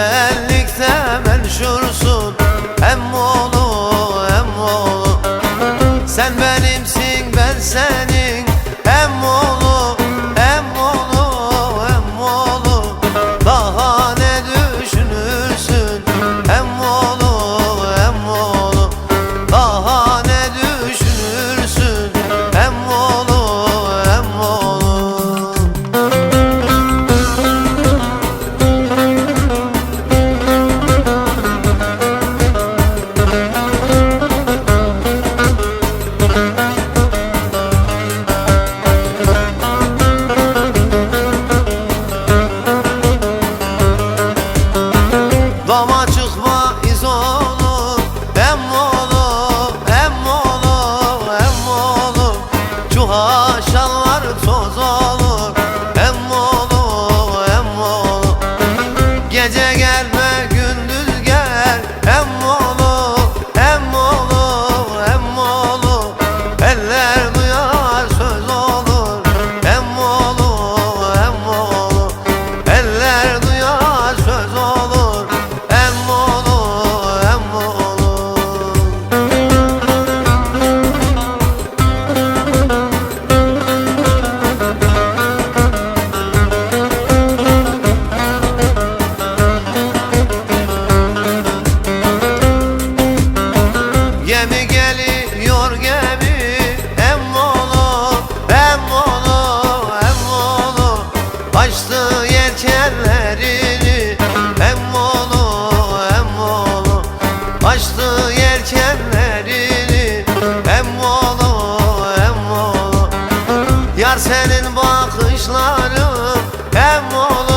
güzellikte menşursun. Hem oğlu hem oğlu. Sen benimsin ben senin. Hem oğlu canlar toz olur Emmolu, emmolu Gece yelkenlerini Emmolu emmolu Açtı yelkenlerini Emmolu emmolu Yar senin bakışların hem Emmolu